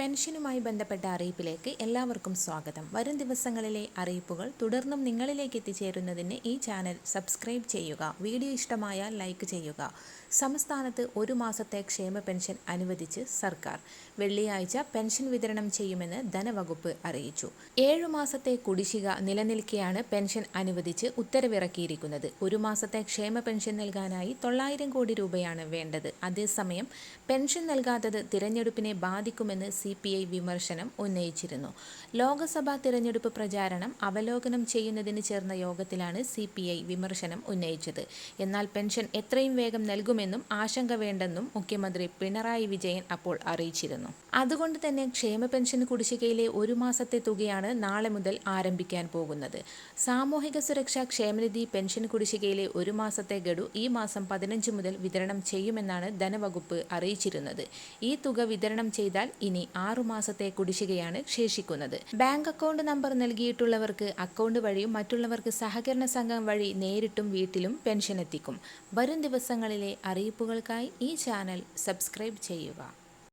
പെൻഷനുമായി ബന്ധപ്പെട്ട അറിയിപ്പിലേക്ക് എല്ലാവർക്കും സ്വാഗതം. വരും ദിവസങ്ങളിലെ അറിയിപ്പുകൾ തുടർന്നും നിങ്ങളിലേക്ക് എത്തിച്ചേരുന്നതിന് ഈ ചാനൽ സബ്സ്ക്രൈബ് ചെയ്യുക വീഡിയോ ഇഷ്ടമായാൽ ലൈക്ക് ചെയ്യുക. സംസ്ഥാനത്ത് ഒരു മാസത്തെ ക്ഷേമ പെൻഷൻ അനുവദിച്ച് സർക്കാർ വെള്ളിയാഴ്ച പെൻഷൻ വിതരണം ചെയ്യുമെന്ന് ധനവകുപ്പ് അറിയിച്ചു. ഏഴു മാസത്തെ കുടിശ്ശിക നിലനിൽക്കെയാണ് പെൻഷൻ അനുവദിച്ച് ഉത്തരവിറക്കിയിരിക്കുന്നത്. ഒരു മാസത്തെ ക്ഷേമ പെൻഷൻ നൽകാനായി തൊള്ളായിരം കോടി രൂപയാണ് വേണ്ടത്. അതേസമയം പെൻഷൻ നൽകാത്തത് തിരഞ്ഞെടുപ്പിനെ ബാധിക്കുമെന്ന് സി പി ഐ വിമർശനം ഉന്നയിച്ചിരുന്നു. ലോക്സഭാ തിരഞ്ഞെടുപ്പ് പ്രചാരണം അവലോകനം ചെയ്യുന്നതിന് ചേർന്ന യോഗത്തിലാണ് സി പി ഐ വിമർശനം ഉന്നയിച്ചത്. എന്നാൽ പെൻഷൻ എത്രയും വേഗം നൽകുമെന്നും ആശങ്ക വേണ്ടെന്നും മുഖ്യമന്ത്രി പിണറായി വിജയൻ അപ്പോൾ അറിയിച്ചിരുന്നു. അതുകൊണ്ട് തന്നെ ക്ഷേമ പെൻഷൻ കുടിശ്ശികയിലെ ഒരു മാസത്തെ തുകയാണ് നാളെ മുതൽ ആരംഭിക്കാൻ പോകുന്നത്. സാമൂഹിക സുരക്ഷാ ക്ഷേമനിധി പെൻഷൻ കുടിശ്ശികയിലെ ഒരു മാസത്തെ ഗഡു ഈ മാസം പതിനഞ്ച് മുതൽ വിതരണം ചെയ്യുമെന്നാണ് ധനവകുപ്പ് അറിയിച്ചിരുന്നത്. ഈ തുക വിതരണം ചെയ്താൽ ഇനി ആറു മാസത്തെ കുടിശ്ശികയാണ് ശേഷിക്കുന്നത്. ബാങ്ക് അക്കൗണ്ട് നമ്പർ നൽകിയിട്ടുള്ളവർക്ക് അക്കൗണ്ട് വഴിയും മറ്റുള്ളവർക്ക് സഹകരണ സംഘം വഴി നേരിട്ടും വീട്ടിലും പെൻഷൻ എത്തിക്കും. വരും ദിവസങ്ങളിലെ അറിയിപ്പുകൾക്കായി ഈ ചാനൽ സബ്സ്ക്രൈബ് ചെയ്യുക.